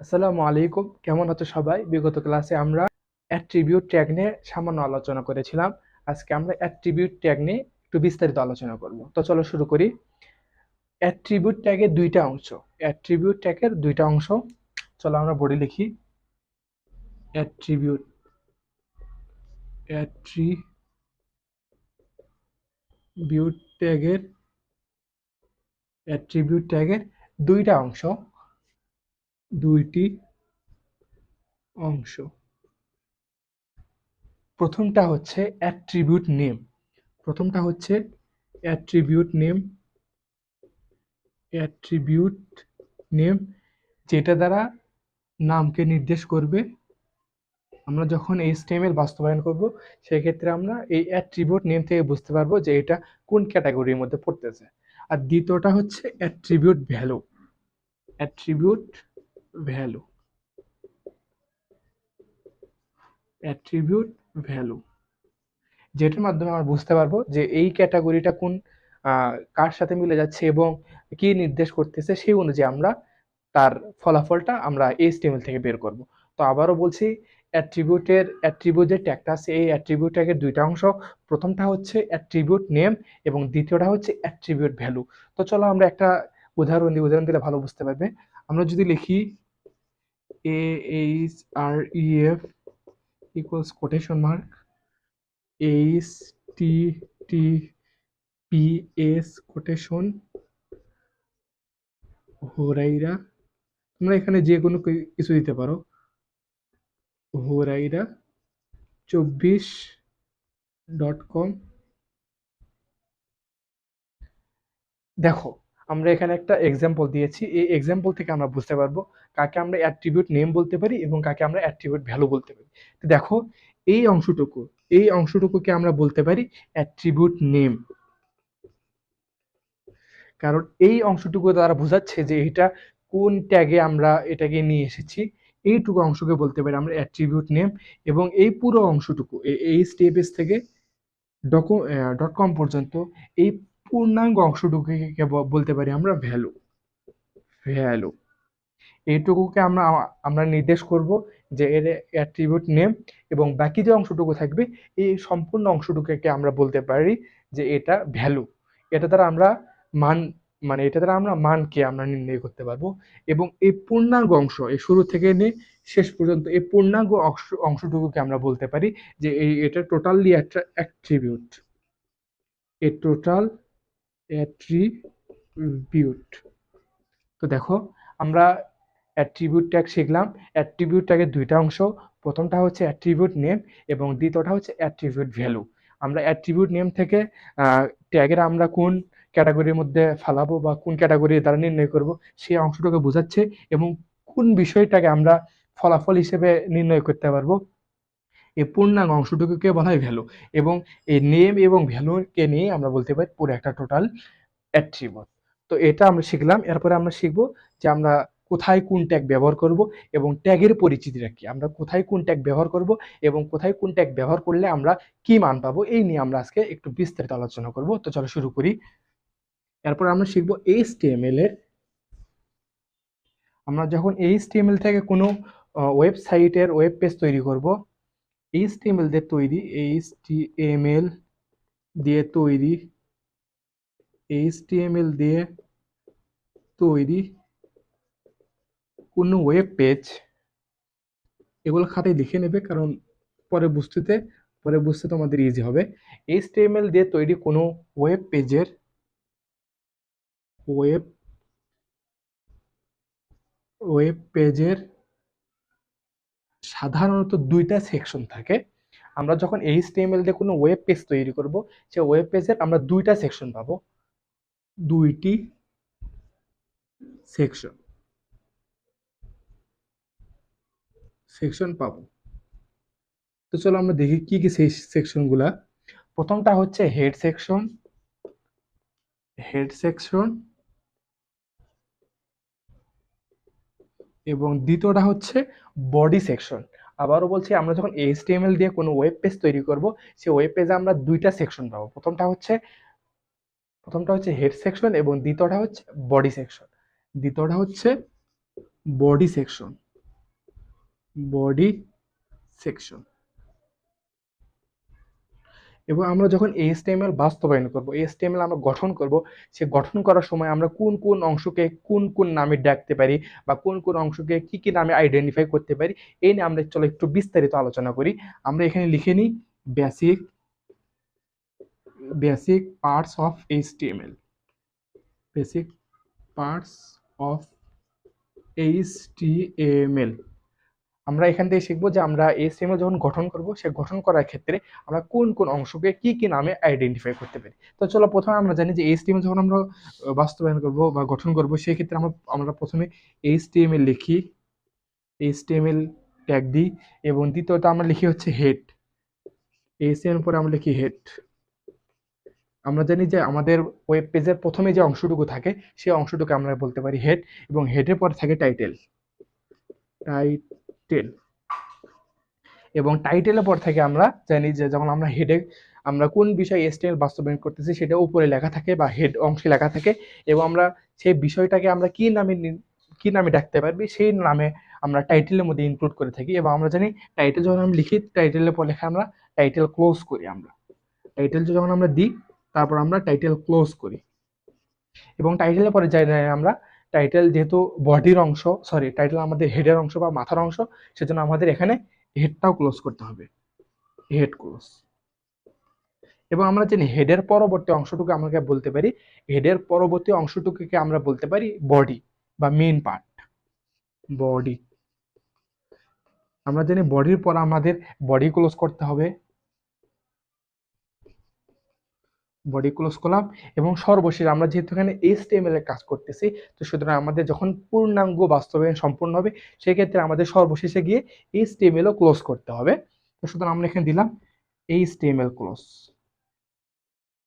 আসসালামু আলাইকুম। কেমন আছো সবাই? বিগত ক্লাসে আমরা অ্যাট্রিবিউট ট্যাগ নিয়ে সামান্য আলোচনা করেছিলাম। আজকে আমরা অ্যাট্রিবিউট ট্যাগ নিয়ে একটু বিস্তারিত আলোচনা করব। তো চলো শুরু করি। অ্যাট্রিবিউট ট্যাগের দুইটা অংশ। অ্যাট্রিবিউট ট্যাগের দুইটা অংশ। চলো আমরা বডি লিখি। অ্যাট্রিবিউট অ্যাট্রিবিউট ট্যাগের অ্যাট্রিবিউট ট্যাগের দুইটা অংশ। দুইটি অংশ। প্রথমটা হচ্ছে অ্যাট্রিবিউট নেম প্রথমটা হচ্ছে অ্যাট্রিবিউট নেম অ্যাট্রিবিউট নেম যেটা দ্বারা নামকে নির্দেশ করবে। আমরা যখন এই স্টেমের বাস্তবায়ন করব, সেক্ষেত্রে আমরা এই অ্যাট্রিবিউট নেম থেকে বুঝতে পারব যে এটা কোন ক্যাটাগরির মধ্যে পড়তেছে। আর দ্বিতীয়টা হচ্ছে attribute value attribute value attribute value যেটার মাধ্যমে আমরা বুঝতে পারব যে এই ক্যাটাগরিটা কোন কার সাথে মিলে যাচ্ছে এবং কি নির্দেশ করতেছে সেই অনুযায়ী আমরা তার ফলাফলটা আমরা এই স্টেমেল থেকে বের করব। তো আবারও বলছি অ্যাট্রিবিউটের অ্যাট্রিবিউট যে ট্যাগটা আছে। এই অ্যাট্রিবিউট ট্যাগের দুইটা অংশ, প্রথমটা হচ্ছে অ্যাট্রিবিউট নেম এবং দ্বিতীয়টা হচ্ছে অ্যাট্রিবিউট ভ্যালু তো চলো আমরা একটা উদাহরণ দিয়ে উদাহরণ দিলে ভালো বুঝতে পারবে। আমরা যদি লিখি A H R E F equals quotation mark H T T P S quotation হোরাইরা তোমরা এখানে যে কোনো কিছু দিতে পারো। হোরাইরা চব্বিশ ডট কম দেখো আমরা এখানে একটা এক্সাম্পল দিয়েছি। এই এক্সাম্পল থেকে আমরা বুঝতে পারব কাকে আমরা অ্যাট্রিবিউট নেম বলতে পারি এবং কাকে আমরা অ্যাট্রিবিউট ভ্যালু বলতে পারি। তো দেখো, এই অংশটুকু, এই অংশটুকুকে আমরা বলতে পারি অ্যাট্রিবিউট নেম কারণ এই অংশটুকু দ্বারা বোঝাচ্ছে যে এটা কোন ট্যাগে আমরা এটাকে নিয়ে এসেছি। এইটুকু অংশকে বলতে পারি আমরা অ্যাট্রিবিউট নেম এবং এই পুরো অংশটুকু এই স্টেপেস থেকে ডকু ডট কম পর্যন্ত এই পূর্ণাঙ্গ অংশটুকুকে বলতে পারি আমরা? ভ্যালু। ভ্যালু। এইটুকুকে আমরা আমরা নির্দেশ করব যে এর অ্যাট্রিবিউট নেম এবং বাকি যে অংশটুকু থাকবে, এই সম্পূর্ণ অংশটুকুকে আমরা বলতে পারি যে এটা ভ্যালু। এটা দ্বারা আমরা মান মানে এটা দ্বারা আমরা মানকে আমরা নির্ণয় করতে পারব এবং এই পূর্ণাঙ্গ অংশ, এই শুরু থেকে নিয়ে শেষ পর্যন্ত এই পূর্ণাঙ্গ অংশ, অংশটুকুকে আমরা বলতে পারি যে এই, এটা টোটালি একটা অ্যাট্রিবিউট এ টোটাল অ্যাট্রিবিউট তো দেখো, আমরা অ্যাট্রিবিউট ট্যাগ শিখলাম। অ্যাট্রিবিউট ট্যাগের দুইটা অংশ, প্রথমটা হচ্ছে অ্যাট্রিবিউট নেম এবং দ্বিতীয়টা হচ্ছে অ্যাট্রিবিউট ভ্যালু। আমরা অ্যাট্রিবিউট নেম থেকে ট্যাগের আমরা কোন ক্যাটাগরির মধ্যে ফালাবো বা কোন ক্যাটাগরি দ্বারা নির্ণয় করব, সেই অংশটাকে বোঝাচ্ছে এবং কোন বিষয়টাকে আমরা ফলাফল হিসেবে নির্ণয় করতে পারব। এই পূর্ণাঙ্গ অংশটুকুকে বলা হয় ভ্যালু এবং এই নেম এবং ভ্যালুকে নিয়ে আমরা বলতে পারি পুরো একটা টোটাল অ্যাট্রিবিউট তো এটা আমরা শিখলাম, এরপরে আমরা শিখব যে আমরা কোথায় কোন ট্যাগ ব্যবহার করব এবং ট্যাগের পরিচিতিটা কি। আমরা কোথায় কোন ট্যাগ ব্যবহার করব এবং কোথায় কোন ট্যাগ ব্যবহার করলে আমরা কি মান পাবো, এই নিয়ে আমরা আজকে একটু বিস্তারিত আলোচনা করব। তো চলো শুরু করি। এরপর আমরা শিখব এইচটিএমএল এর। আমরা যখন এইচটিএমএল থেকে কোনো ওয়েবসাইটের ওয়েব পেজ তৈরি করব এইচটিএমএল দিয়ে তৈরি এইচটিএমএল দিয়ে তৈরি এইচটিএমএল দিয়ে তৈরি কোনো ওয়েব পেজ এগুলো খাতায় লিখে নেবে, কারণ পরে বুঝতে পরে বুঝতে তোমাদের ইজি হবে। এইচটিএমএল দিয়ে তৈরি কোনো ওয়েব পেজের ওয়েব ওয়েব পেজের সাধারণত দুইটা সেকশন থাকে। আমরা যখন এইচটিএমএল দিয়ে কোনো ওয়েব পেজ তৈরি করব, সে ওয়েব পেজের আমরা দুইটা সেকশন পাবো। দুইটি সেকশন সেকশন পাবো। তো চলো আমরা দেখি কি কি সেই সেকশনগুলা প্রথমটা হচ্ছে হেড সেকশন হেড সেকশন এবং দ্বিতীয়টা হচ্ছে বডি সেকশন আবারও বলছি, আমরা যখন এইচটিএমএল দিয়ে কোনো ওয়েব পেজ তৈরি করব, সেই ওয়েব পেজে আমরা দুইটা সেকশন পাবো। প্রথমটা হচ্ছে প্রথমটা হচ্ছে হেড সেকশন এবং দ্বিতীয়টা হচ্ছে বডি সেকশন দ্বিতীয়টা হচ্ছে বডি সেকশন বডি সেকশন এবং আমরা যখন এইচটিএমএল বাস্তবায়ন করব এইচটিএমএল আমরা গঠন করব, সে গঠন করার সময় আমরা কোন কোন অংশকে কোন কোন নামে ডাকতে পারি বা কোন কোন অংশকে কি কি নামে আইডেন্টিফাই করতে পারি, এই নিয়ে আমরা চলো একটু বিস্তারিত আলোচনা করি। আমরা এখানে লিখে নিই basic basic parts of HTML basic parts of HTML আমরা এখান থেকে শিখব যে আমরা এইচটিএমএল যখন গঠন করব, সে গঠন করার ক্ষেত্রে আমরা কোন কোন অংশকে কি কি নামে আইডেন্টিফাই করতে পারি। তো চলো প্রথমে আমরা জানি যে এইচটিএমএল যখন আমরা বাস্তবায়ন করব বা গঠন করব, সেই ক্ষেত্রে আমরা আমরা প্রথমে এইচটিএমএল লিখি এইচটিএমএল ট্যাগ দিই এবং দ্বিতীয়ত আমরা লিখি হচ্ছে হেড এইচটিএমএল পরে আমরা লিখি হেড আমরা জানি যে আমাদের ওয়েব পেজের প্রথমে যে অংশটুকু থাকে, সেই অংশটুকু আমরা বলতে পারি হেড এবং হেডের পরে থাকে টাইটেল টাইটেল এবং টাইটেলের পর থেকে আমরা জানি যে যখন আমরা হেডে আমরা কোন বিষয়ে এসটিএল বাস্তবায়ন করতেছি সেটা উপরে লেখা থাকে বা হেড অংশে লেখা থাকে এবং আমরা সেই বিষয়টাকে আমরা কি নামে কি নামে ডাকতে পারবি সেই নামে আমরা টাইটেলের মধ্যে ইনক্লুড করে থাকি এবং আমরা জানি টাইটেল যখন আমরা লিখি টাইটেলের পর লেখা আমরা টাইটেল ক্লোজ করি আমরা। টাইটেল যখন আমরা দিই, তারপর আমরা টাইটেল ক্লোজ করি। এবং টাইটেলের পরে যাই আমরা টাইটেল যেহেতু বডির অংশ সরি টাইটেল আমাদের হেডের অংশ বা মাথার অংশ, সেজন্য আমাদের এখানে হেডটাও ক্লোজ করতে হবে। হেড ক্লোজ এবং আমরা জানি হেডের পরবর্তী অংশটুকু আমাকে বলতে পারি? হেডের পরবর্তী অংশটুকুকে আমরা বলতে পারি? বডি বা মেইন পার্ট বডি আমরা জানি বডির পর আমাদের বডি ক্লোজ করতে হবে। বডি ক্লোজ করলাম এবং সর্বশেষ আমরা যেহেতু এখানে এইচটিএমএল এর কাজ করতেছি, তো সুতরাং আমাদের যখন পূর্ণাঙ্গ বাস্তবায়ন সম্পূর্ণ হবে, সেক্ষেত্রে আমাদের সর্বশেষে গিয়ে এইচটিএমএল ও ক্লোজ করতে হবে। তো সুতরাং আমরা এখানে দিলাম এইচটিএমএল ক্লোজ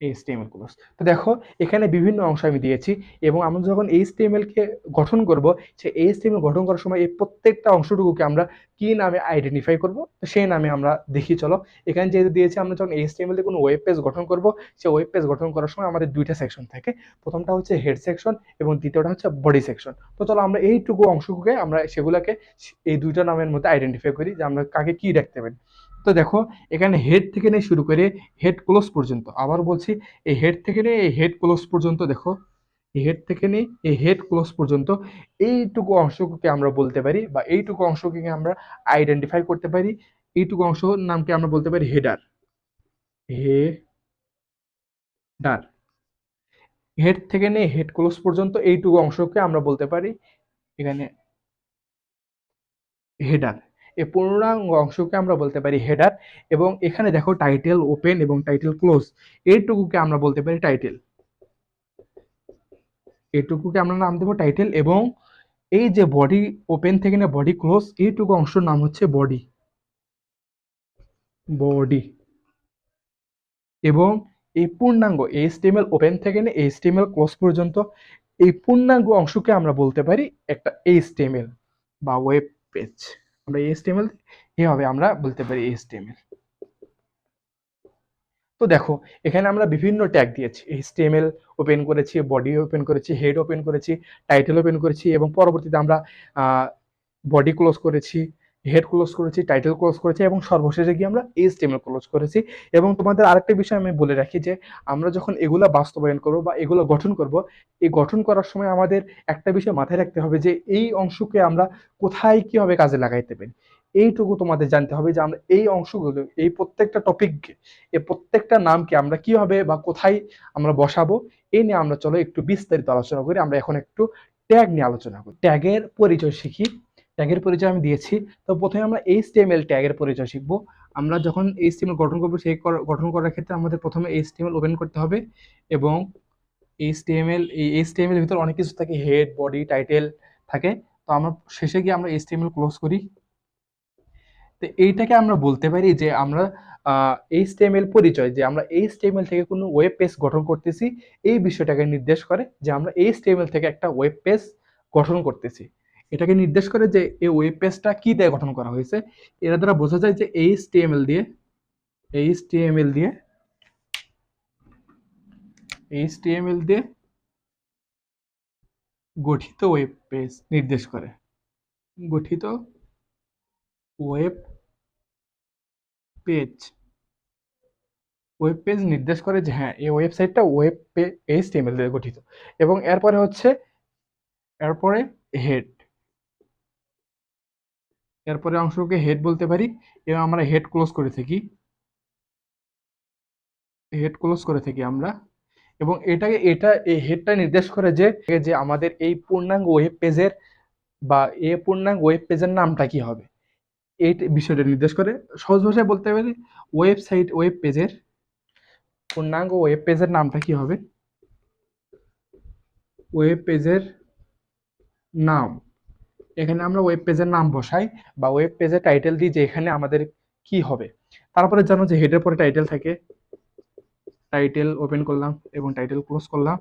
এইচটিএমএল ক্লোজ তো দেখো, এখানে বিভিন্ন অংশ আমি দিয়েছি এবং আমরা যখন এইচটিএমএল কে গঠন করব সেই এইচটিএমএল গঠন করার সময় এই প্রত্যেকটা অংশটুকুকে আমরা কি নামে আইডেন্টিফাই করব? সেই নামে আমরা দেখি, চলো। এখানে যেহেতু দিয়েছি, আমরা যখন এইচটিএমএল কোনো ওয়েব পেজ গঠন করব সেই ওয়েব পেজ গঠন করার সময় আমাদের দুইটা সেকশন থাকে। প্রথমটা হচ্ছে হেড সেকশন এবং দ্বিতীয়টা হচ্ছে বডি সেকশন তো চলো, আমরা এইটুকু অংশকে আমরা সেগুলোকে এই দুইটা নামের মধ্যে আইডেন্টিফাই করি যে আমরা কাকে কি রাখতে পারি। তো দেখো, এখানে হেড থেকে নিয়ে শুরু করে হেড ক্লোজ পর্যন্ত। আবার বলছি, এই হেড থেকে নিয়ে এই হেড ক্লোজ পর্যন্ত দেখো। হেড থেকে নিয়ে এই হেড ক্লোজ পর্যন্ত। এইটুকু অংশকে আমরা বলতে পারি বা এইটুকু অংশকে আমরা আইডেন্টিফাই করতে পারি। এইটুকু অংশ নামকে আমরা বলতে পারি হেডার হেডার হেড থেকে নিয়ে হেড ক্লোজ পর্যন্ত এইটুকু অংশকে আমরা বলতে পারি। এখানে হেডার এই পূর্ণাঙ্গ অংশকে আমরা বলতে পারি হেডার এবং এখানে দেখো টাইটেল ওপেন এবং টাইটেল ক্লোজ এইটুকুকে আমরা বলতে পারি টাইটেল এইটুকুকে আমরা নাম দেবো টাইটেল এবং এই যে বডি ওপেন থেকে না বডি ক্লোজ এইটুকু অংশের নাম হচ্ছে বডি বডি এবং এই পূর্ণাঙ্গ এইচটিএমএল ওপেন থেকে নিয়ে এইচটিএমএল ক্লোজ পর্যন্ত, এই পূর্ণাঙ্গ অংশকে আমরা বলতে পারি একটা এইচটিএমএল বা ওয়েব পেজ আমরা এইচটিএমএল এভাবে আমরা বলতে পারি এইচটিএমএল তো দেখো, এখানে আমরা বিভিন্ন ট্যাগ দিয়েছি। এইচটিএমএল ওপেন করেছি বডি ওপেন করেছি হেড ওপেন করেছি টাইটেল ওপেন করেছি এবং পরবর্তীতে আমরা বডি ক্লোজ করেছি। হেড ক্লোজ করেছি টাইটেল ক্লোজ করেছি এবং সর্বশেষে গিয়ে আমরা এইচটিএমএল ক্লোজ করেছি। এবং তোমাদের আরেকটা বিষয় আমি বলে রাখি যে, আমরা যখন এগুলা বাস্তবায়ন করব বা এগুলো গঠন করব, এই গঠন করার সময় আমাদের একটা বিষয় মাথায় রাখতে হবে যে, এই অংশকে আমরা কোথায় কীভাবে কাজে লাগাইতে পারি। এইটুকু তোমাদের জানতে হবে যে, আমরা এই অংশগুলো, এই প্রত্যেকটা টপিককে এই প্রত্যেকটা নামকে আমরা কীভাবে বা কোথায় আমরা বসাবো এই নিয়ে আমরা চলো একটু বিস্তারিত আলোচনা করি। আমরা এখন একটু ট্যাগ নিয়ে আলোচনা করি। ট্যাগের পরিচয় শিখি। ট্যাগের পরিচয় আমি দিয়েছি। তো প্রথমে আমরা এইচটিএমএল ট্যাগের পরিচয় শিখব। আমরা যখন এইচটিএমএল গঠন করব, সেই গঠন করার ক্ষেত্রে আমাদের প্রথমে এইচটিএমএল ওপেন করতে হবে এবং এইচটিএমএল এই এইচটিএমএল এর ভিতর অনেক কিছু থাকে হেড বডি টাইটেল থাকে। তো আমরা শেষে গিয়ে আমরা এইচটিএমএল ক্লোজ করি। তো এইটাকে আমরা বলতে পারি যে আমরা এইচটিএমএল পরিচয়, যে আমরা এইচটিএমএল থেকে কোনো ওয়েব পেজ গঠন করতেছি, এই বিষয়টাকে নির্দেশ করে যে আমরা এইচটিএমএল থেকে একটা ওয়েব পেজ গঠন করতেছি। এটাকে নির্দেশ করে যে এই ওয়েব পেজটা কি দিয়ে গঠন করা হয়েছে, এর দ্বারা বোঝা যায় যে এইচটিএমএল দিয়ে এইচটিএমএল দিয়ে এইচটিএমএল দিয়ে গঠিত ওয়েব পেজ নির্দেশ করে। গঠিত ওয়েব পেজ ওয়েব পেজ নির্দেশ করে যে হ্যাঁ এই ওয়েবসাইটটা ওয়েব পে এইচটিএমএল দিয়ে গঠিত। এবং এরপরে হচ্ছে, এরপরে হেড এরপরে অংশকে হেড বলতে পারি, এবং আমরা হেড ক্লোজ করে থাকি। হেড ক্লোজ করে থাকি আমরা। এবং এটাকে, এটা, এই হেডটা নির্দেশ করে যে যে আমাদের এই পূর্ণাঙ্গ ওয়েব পেজের বা এ পূর্ণাঙ্গ ওয়েব পেজের নামটা কি হবে? এই বিষয়টা নির্দেশ করে। সহজ ভাষায় বলতে পারি ওয়েবসাইট ওয়েব পেজের পূর্ণাঙ্গ ওয়েব পেজের নামটা কি হবে? ওয়েব পেজের নাম। এখানে আমরা ওয়েব পেজের নাম বসাই বা ওয়েব পেজের টাইটেল দিই যে এখানে আমাদের কি হবে। তারপরে জানো যে হেডের পরে টাইটেল থাকে। টাইটেল ওপেন করলাম এবং টাইটেল ক্লোজ করলাম।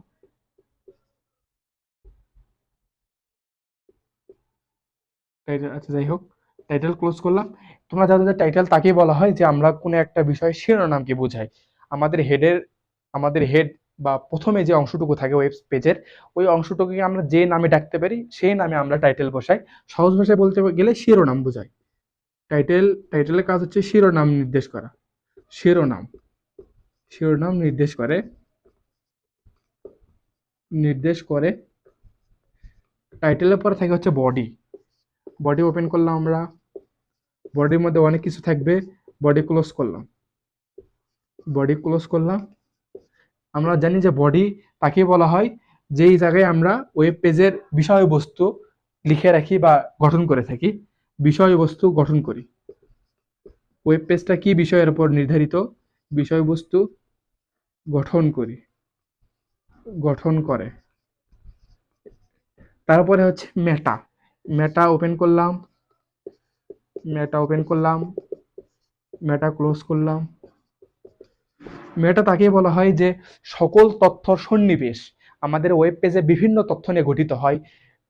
টাইটেল আচ্ছা যাই হোক টাইটেল ক্লোজ করলাম। তোমরা জানো যে টাইটেল তাকেই বলা হয় যে আমরা কোনো একটা বিষয় শিরোনামকে বোঝাই। আমাদের হেডের আমাদের হেড বা প্রথমে যে অংশটুকু থাকে ওয়েব পেজের ওই অংশটুকুকে আমরা যে নামে ডাকতে পারি, সেই নামে আমরা টাইটেল বসাই। সহজ ভাষায় বলতে গেলে শিরোনাম বোঝাই। টাইটেল টাইটেলের কাজ হচ্ছে শিরোনাম নির্দেশ করা। শিরোনাম। শিরোনাম নির্দেশ করে। নির্দেশ করে। টাইটেলের পরে থাকে হচ্ছে বডি বডি ওপেন করলাম আমরা। বডির মধ্যে অনেক কিছু থাকবে। বডি ক্লোজ করলাম। বডি ক্লোজ করলাম। আমরা জানি যে বডি তাকে বলা হয়, যেই জায়গায় আমরা ওয়েব পেজের বিষয়বস্তু লিখে রাখি বা গঠন করে থাকি, বিষয়বস্তু গঠন করি। ওয়েব পেজটা কি বিষয়ের উপর নির্ধারিত? বিষয়বস্তু গঠন করি, গঠন করে। তারপরে হচ্ছে মেটা মেটা ওপেন করলাম মেটা ওপেন করলাম মেটা ক্লোজ করলাম। মেটা তাকে বলা হয় যে সকল তথ্য সন্নিবেশ। আমাদের ওয়েব পেজে বিভিন্ন তথ্য নিয়ে গঠিত হয়।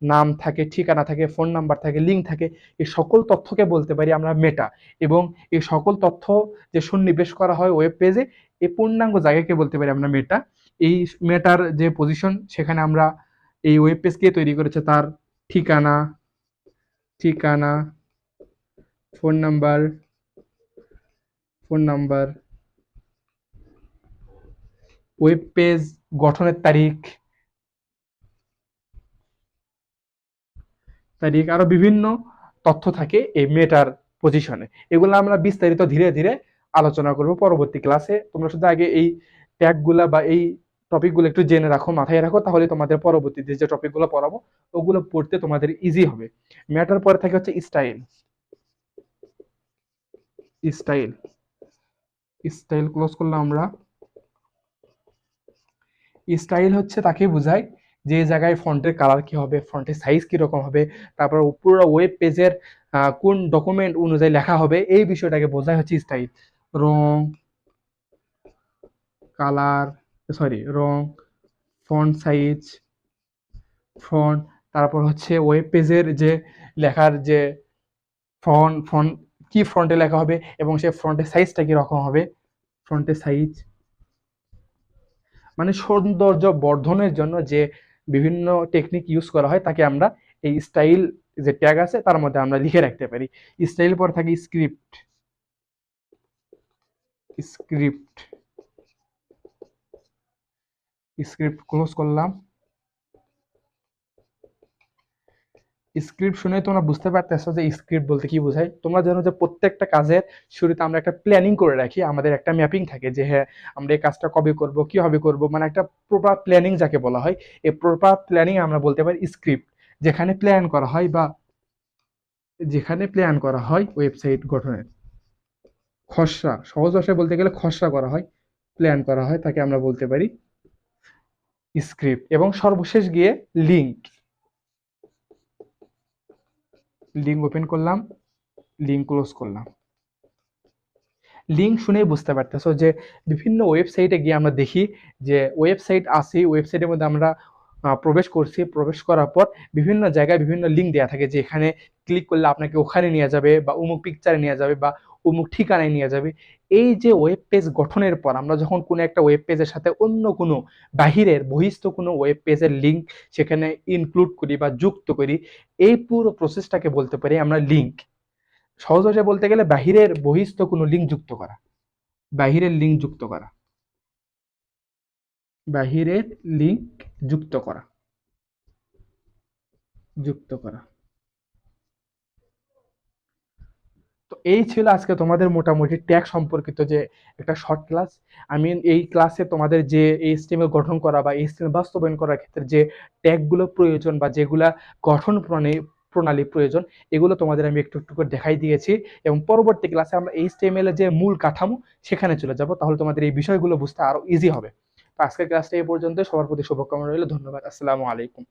নাম থাকে, ঠিকানা থাকে ফোন নাম্বার থাকে লিঙ্ক থাকে, এই সকল তথ্যকে বলতে পারি আমরা মেটা। এবং এই সকল তথ্য যে সন্নিবেশ করা হয় ওয়েব পেজে এই পূর্ণাঙ্গ জায়গাকে বলতে পারি আমরা মেটা। এই মেটার যে পজিশন সেখানে আমরা এই ওয়েব পেজকে তৈরি করেছে তার ঠিকানা ঠিকানা phone number phone number web page গঠনের তারিখ। তারিখ আরও বিভিন্ন তথ্য থাকে এই মেটার পজিশনে এগুলো আমরা বিস্তারিত ধীরে ধীরে আলোচনা করব পরবর্তী ক্লাসে তোমরা শুধু আগে এই ট্যাগগুলা বা এই টপিকগুলো একটু জেনে রাখো, মাথায় রাখো, তাহলে তোমাদের পরবর্তীতে যে টপিকগুলো পড়াবো, ওগুলো পড়তে তোমাদের ইজি হবে। ম্যাটার পরে থাকে হচ্ছে স্টাইল স্টাইল স্টাইল ক্লোজ করলাম আমরা। স্টাইল হচ্ছে তাকে বোঝায় যে জায়গায় ফন্টের কালার কি হবে ফন্টের সাইজ কীরকম হবে, তারপর পুরো ওয়েব পেজের কোন ডকুমেন্ট অনুযায়ী লেখা হবে, এই বিষয়টাকে বোঝায় হচ্ছে স্টাইল রং কালার সরি রং ফন্ট সাইজ ফন্ট তারপর হচ্ছে ওয়েব পেজের যে লেখার যে ফন্ট ফন্ট কি ফ্রন্টে লেখা হবে এবং সেই ফ্রন্টের সাইজটা কীরকম হবে ফ্রন্টের সাইজ মানে সৌন্দর্য বর্ধনের জন্য যে বিভিন্ন টেকনিক ইউজ করা হয়, তাকে আমরা এই স্টাইল যে ট্যাগ আছে, তার মধ্যে আমরা লিখে রাখতে পারি। স্টাইল পরে থাকে স্ক্রিপ্ট স্ক্রিপ্ট স্ক্রিপ্ট ক্লোজ করলাম। স্ক্রিপ্ট শুনে তোমরা বুঝতে পারতেছো যে স্ক্রিপ্ট বলতে কি বোঝায়। তোমরা জানো যে প্রত্যেকটা কাজের শুরুতে আমরা একটা প্ল্যানিং করে রাখি, আমাদের একটা ম্যাপিং থাকে যে হ্যাঁ আমরা এই কাজটা কবে করব, কীভাবে করব মানে একটা প্রপার প্ল্যানিং যাকে বলা হয়। এই প্রপার প্ল্যানিং আমরা বলতে পারি স্ক্রিপ্ট যেখানে প্ল্যান করা হয় বা যেখানে প্ল্যান করা হয় ওয়েবসাইট গঠনের খসড়া, সহজ ভাষায় বলতে গেলে খসড়া করা হয় প্ল্যান করা হয়, তাকে আমরা বলতে পারি স্ক্রিপ্ট এবং সর্বশেষ গিয়ে লিঙ্ক লিঙ্ক ওপেন করলাম লিঙ্ক ক্লোজ করলাম। লিঙ্ক শুনেই বুঝতে পারতেছো যে বিভিন্ন ওয়েবসাইটে গিয়ে আমরা দেখি যে ওয়েবসাইট আসি ওয়েবসাইটের মধ্যে আমরা প্রবেশ করছি। প্রবেশ করার পর বিভিন্ন জায়গায় বিভিন্ন লিঙ্ক দেওয়া থাকে যে এখানে ক্লিক করলে আপনাকে ওখানে নিয়ে যাবে বা উমুক পিকচারে নিয়ে যাবে বা উমুক ঠিকানায় নিয়ে যাবে। এই যে ওয়েব পেজ গঠনের পর আমরা যখন কোনো একটা ওয়েব পেজের সাথে অন্য কোনো বাহিরের বহিস্থ কোনো ওয়েব পেজের লিঙ্ক সেখানে ইনক্লুড করি বা যুক্ত করি, এই পুরো প্রসেসটাকে বলতে পারি আমরা লিঙ্ক সহজ বলতে গেলে বাহিরের বহিস্থ কোনো লিঙ্ক যুক্ত করা। বাহিরের লিঙ্ক যুক্ত করা। বাহিরের লিঙ্ক যুক্ত করা। যুক্ত করা তো এই ছিল আজকে তোমাদের মোটামুটি ট্যাগ সম্পর্কিত যে একটা শর্ট ক্লাস আমি এই ক্লাসে তোমাদের যে এই স্টেমে গঠন করা বা এই স্টেম বাস্তবায়ন করার ক্ষেত্রে যে ট্যাগগুলো প্রয়োজন বা যেগুলা গঠন প্রণালী প্রণালী প্রয়োজন, এগুলো তোমাদের আমি একটু একটু করে দেখাই দিয়েছি। এবং পরবর্তী ক্লাসে আমরা এই স্টেমের যে মূল কাঠামো, সেখানে চলে যাব। তাহলে তোমাদের এই বিষয়গুলো বুঝতে আরও ইজি হবে। আজকের ক্লাসটা এই পর্যন্ত সবার প্রতি শুভকামনা রইল। ধন্যবাদ। আসসালামু আলাইকুম।